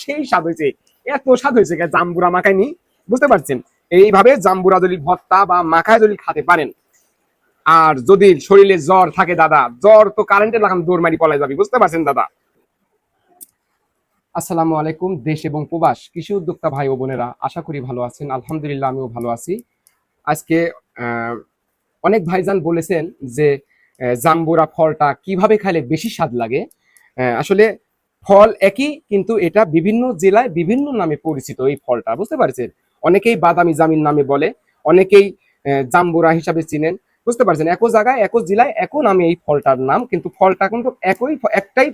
সেই স্বাদ হয়েছে। এত স্বাদ হয়েছে জাম্বুরা মাখায়নি বুঝতে পারছেন? এইভাবে জাম্বুরা যদি ভর্তা বা মাখায় যদি খেতে পারেন, আর যদি শরীরে জ্বর থাকে দাদা, জ্বর তো কারেন্টের লাগাম দৌড় মারি পলাই যাবি, বুঝতে পারছেন দাদা? আসসালামু আলাইকুম, দেশ এবং প্রবাস, কৃষি উদ্যোক্তা ভাই ও বোনেরা, আশা করি ভালো আছেন, আলহামদুলিল্লাহ আমিও ভালো আছি। আজকে অনেক ভাইজান বলেছেন যে জাম্বুরা ফলটা কীভাবে খাইলে বেশি স্বাদ লাগে? আসলে ফল একই, কিন্তু এটা বিভিন্ন জেলায় বিভিন্ন নামে পরিচিত এই ফলটা, বুঝতে পারছেন? অনেকেই বাদামি জামিন নামে বলে, অনেকেই জাম্বুরা হিসাবে চিনেন, বুঝতে পারছেন? একই জায়গায়, একই জেলায়, একই নামে এই ফলটার নাম, কিন্তু ফলটা কিন্তু একই একটাই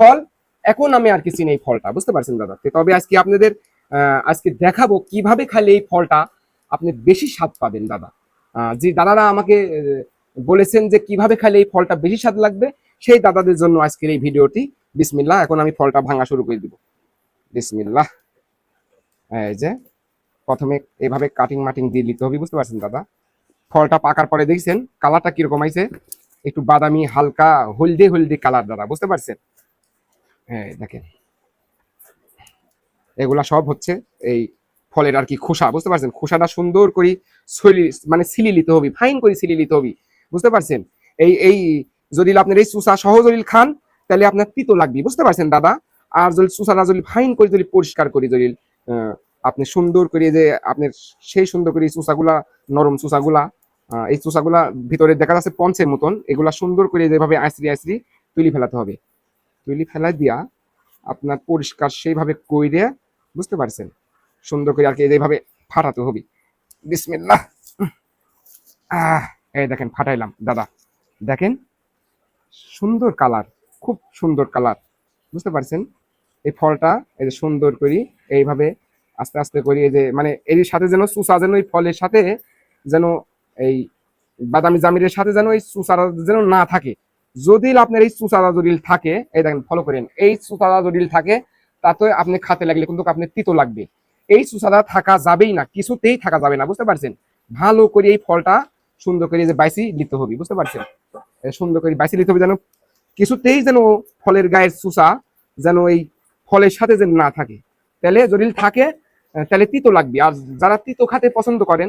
ফল, একই নামে আর কি চিনে এই ফলটা, বুঝতে পারছেন দাদা? তবে আজকে আপনাদের আজকে দেখাবো কীভাবে খাইলে এই ফলটা আপনি বেশি স্বাদ পাবেন, দাদা। যে দাদারা আমাকে বলেছেন যে কীভাবে খাইলে এই ফলটা বেশি স্বাদ লাগবে সেই দাদাদের জন্য আজকের এই ভিডিওটি। বিসমিল্লাহ, এখন আমি ফলটা ভাঙা শুরু করে দিব। বিসমিল্লাহ। এই যে, প্রথমে এভাবে কাটিং মাটিং দিয়ে নিতে হবে, বুঝতে পারছেন দাদা? ফলটা পাকার পরে দেখছেন কালারটা কীরকম আইছে একটু বাদামি, হালকা, হলদে হলদে কালার দাদা, বুঝতে পারছেন? হ্যাঁ দেখেন। এগুলা সব হচ্ছে এই ফলের আর কি খোসা, বুঝতে পারছেন? খোসাটা সুন্দর করে মানে সিলি নিতে হবে ফাইন করে সিলি নিতে হবে, বুঝতে পারছেন? এই এই যদি আপনার এই চুষা সহ যদি খান, তাহলে আপনার তিতো লাগবে, বুঝতে পারছেন দাদা? আর যদি চুষাটা যদি ফাইন করে, যদি পরিষ্কার করি, যদি আপনি সুন্দর করে যে আপনার সেই সুন্দর করে চুষাগুলা, নরম চুষাগুলা এই চুষাগুলা ভিতরে দেখা যাচ্ছে পঞ্চের মতন, এগুলা সুন্দর করে যেভাবে আইসরি আইসরি তুলি ফেলাতে হবে। তুলি ফেলা দিয়া আপনার পরিষ্কার সেইভাবে কইরে, বুঝতে পারছেন? সুন্দর করে আর কি এইভাবে ফাটাতে হবে। বিসমিল্লাহ। এই দেখেন, ফাটাইলাম, দাদা। দেখেন সুন্দর কালার, খুব সুন্দর কালার, বুঝতে পারছেন? এই ফলটা, এই যে সুন্দর করি, এইভাবে আস্তে আস্তে করি, এই যে মানে এর সাথে যেন চুষা যেন এই ফলের সাথে যেন এই বাদামি জামিরের সাথে যেন এই চুষাটা যেন না থাকে। যদি আপনার এই চুষাদা জটিল থাকে, এই দেখেন ফলো করেন, এই চুষাদা জটিল থাকে, তাতে আপনি খাতে লাগলে কিন্তু আপনি তিতো লাগবে। এই চুষাদা থাকা যাবেই না, কিছুতেই থাকা যাবে না, বুঝতে পারছেন? ভালো করে এই ফলটা সুন্দর করে যে বাইসি নিতে হবে, বুঝতে পারছেন? সুন্দর করে বাইসি নিতে হবে যেন কিছুতেই যেন ফলের গায়ের চুষা যেন এই ফলের সাথে যেন না থাকে। তাহলে জটিল থাকে তাহলে তিতো লাগবে। আর যারা তিতো খাতে পছন্দ করেন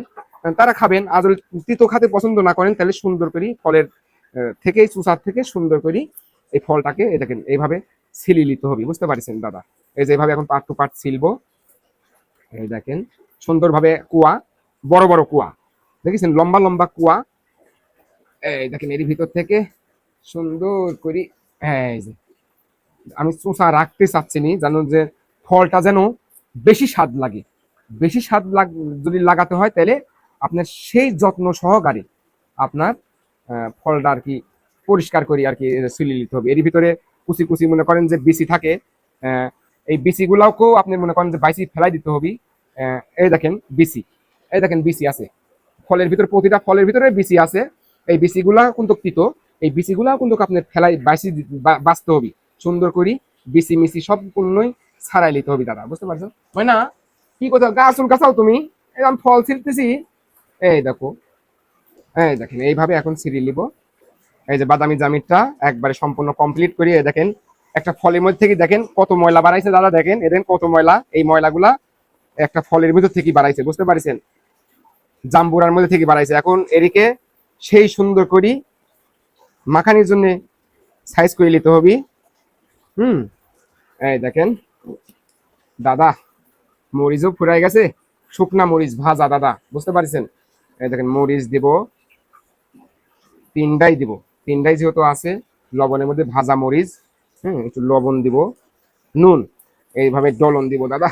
তারা খাবেন। আর যদি তিতো খাতে পছন্দ না করেন তাহলে সুন্দর করে ফলের আহ, থেকে চুষার থেকে সুন্দর করে এই ফলটাকে দেখেন এইভাবে ছিলি নিতে হবে। বুঝতে পারছেন দাদা? এই যে এইভাবে এখন পার্ট টু পার্ট ছিলবো। এই দেখেন সুন্দরভাবে কুয়া বড় বড় কুয়া। দেখেছেন? লম্বা লম্বা কুয়া। দেখেন এর ভিতর থেকে সুন্দর করে। এই যে। আমি চোষা রাখতে চাচ্ছি নি যেন যে ফলটা যেন বেশি স্বাদ লাগে। বেশি স্বাদ লাগ, যদি লাগাতে হয়, তাহলে আপনার সেই যত্ন সহকারে আপনার ফলটা আর কি পরিষ্কার করি আর কি সিলি নিতে হবে। এর ভিতরে কুচি কুচি মনে করেন যে বিচি থাকে এই বিচিগুলাকেও আপনি মনে করেন যে বাইসি ফেলাই দিতে হবে। এই দেখেন বিচি, এই দেখেন বিচি আছে। ফলের ভিতরে, প্রতিটা ফলের ভিতরে বিচি আছে। এই বিচিগুলা কিন্তু তিতো এই বিচিগুলা কিন্তু আপনার ফেলাই বাইসি দি- বা- বাঁচতে হবে। সুন্দর করে বিচি মিচি সম্পূর্ণই ছাড়াই নিতে হবে দাদা, বুঝতে পারছ হয় না? কি কথা? গাছ গাছাও তুমি? এরকম ফল ছিলতেছি এই দেখো। এই দেখেন, এইভাবে এখন ছিঁড়ে নিব। এই যে বাদামি জামিরটা একবারে সম্পূর্ণ কমপ্লিট করি। দেখেন, একটা ফলের মধ্যে থেকে দেখেন কত ময়লা বাড়াইছে দাদা, দেখেন। এদের কত ময়লা। এই ময়লাগুলা একটা ফলের ভিতর থেকে বাড়াইছে, বুঝতে পারছেন? জাম্বুরার মধ্যে থেকে বাড়াইছে। এখন এদিকে সেই সুন্দর করি। মাখানির জন্য সাইজ করে নিতে হবে। হুম, এই দেখেন। দাদা, মরিচও ফুরাই গেছে। শুকনা মরিচ, ভাজা, দাদা, বুঝতে পারছেন? এই দেখেন, মরিচ দিব, তিনটাই দিব। তিনটাই যেহেতু আছে, লবণের মধ্যে ভাজা মরিচ, হুম, একটু লবণ দিব, নুন, এইভাবে ডলন দিব, দাদা।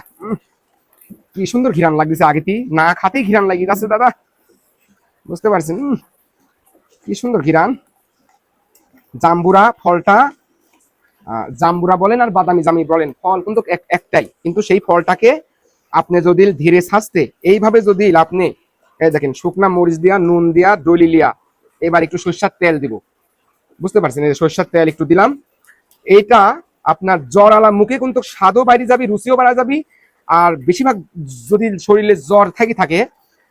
কি সুন্দর ঘিরান লাগতেছে আগেতেই না খাতেই ঘিরান লাগিয়ে যাচ্ছে দাদা। বুঝতে পারছেন? কি সুন্দর ঘিরান জাম্বুরা, ফলটা জাম্বুরা বলেন আর বাদামি জামি বলেন, ফল কিন্তু এক- একটাই। কিন্তু সেই ফলটাকে আপনি যদি ধীরে সাজতে এইভাবে যদি আপনি দেখেন, শুকনা মরিচ দিয়া, নুন দিয়া ডলি লিয়া এবার একটু সর্ষার তেল দিব। বুঝতে পারছেন? এই সর্ষার তেল একটু দিলাম। এইটা আপনার জ্বর আলা মুখে কিন্তু স্বাদও বাইরে যাবি রুচিও বাড়া যাবি। আর বেশিরভাগ যদি শরীরে জ্বর থাকি থাকে,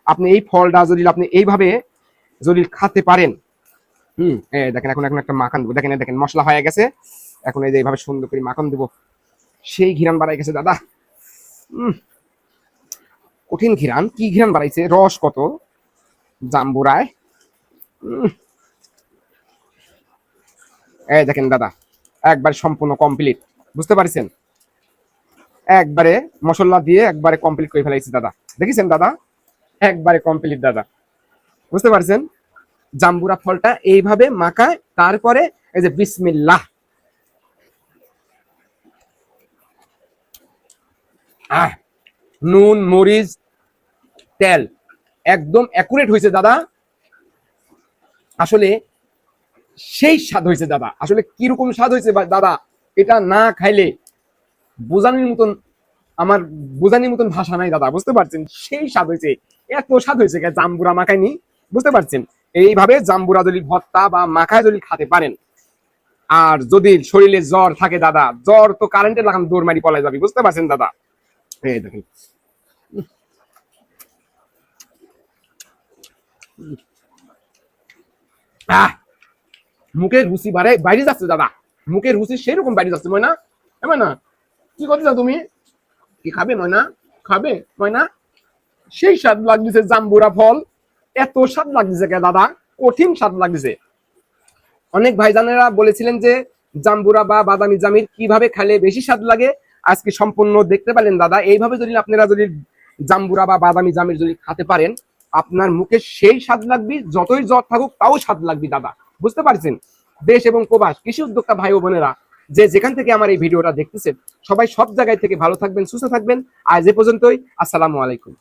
আপনি এই ফলটা যদি আপনি এইভাবে যদি খাতে পারেন হুম এই দেখেন, এখন এখন একটা মাখন দেবো। দেখেন দেখেন, মশলা হয়ে গেছে। এখন এই যে এইভাবে সুন্দর করে মাখন দেবো। সেই ঘিরান বাড়াই গেছে, দাদা। কঠিন ঘিরান। কি ঘিরান বাড়াইছে? রস কত? জাম্বুরায়। এই দেখেন, দাদা, একবার সম্পূর্ণ কমপ্লিট বুঝতে পারছেন? একবারে মশলা দিয়ে একবারে কমপ্লিট করে ফেলাইছি, দাদা। দেখেছেন, দাদা? একবারে কমপ্লিট দাদা। বুঝতে পারছেন? জাম্বুরা ফলটা এইভাবে মাখায়, তারপরে এই যে বিসমিল্লাহ। আহ, নুন, মরিচ, তেল, একদম অ্যাকুরেট হয়েছে দাদা। আসলে সেই স্বাদ হয়েছে দাদা। আসলে কীরকম স্বাদ হয়েছে দাদা, এটা না খাইলে বোঝানোর মতন, আমার বোঝানোর মতন ভাষা নাই দাদা, বুঝতে পারছেন? সেই স্বাদ হয়েছে এত স্বাদ হয়েছে জাম্বুরা মাখায়নি, বুঝতে পারছেন? এইভাবে জাম্বুরা যদি ভর্তা বা মাখায় যদি খেতে পারেন, আর যদি শরীরে জ্বর থাকে দাদা, জ্বর তো কারেন্টে লাগান দৌড় মারি পলাই যাবে, বুঝতে পারছেন দাদা? এই দেখেন। মুখের রুচি বাড়ে, বাইরে যাচ্ছে দাদা। মুখের রুচি সেরকম বাইরে যাচ্ছে, ময়না। এ না কি করতে চাও তুমি? কি খাবে ময়না? খাবে ময়না? সেই স্বাদ লাগতেছে জাম্বুরা ফল। এত স্বাদ লাগছে দাদা? কঠিন স্বাদ লাগছে। অনেক ভাইজানেরা বলেছিলেন যে, জাম্বুরা বা বাদামি জামির কীভাবে খেলে বেশি স্বাদ লাগে? আজকে সম্পূর্ণ দেখতে পেলেন দাদা। এইভাবে যদি আপনারা যদি জাম্বুরা বা বাদামি জামির যদি খেতে পারেন, আপনার মুখে সেই স্বাদ লাগবে, যতই জ্বর থাকুক, তাও স্বাদ লাগবে দাদা। বুঝতে পারছেন? দেশ এবং প্রবাস, কৃষি উদ্যোক্তা ভাই ও বোনেরা, যে যেখান থেকে আমার এই ভিডিওটা দেখতেছেন, সবাই সব জায়গায় থেকে ভালো থাকবেন, সুস্থ থাকবেন। আজ এ পর্যন্তই। আসসালামু আলাইকুম।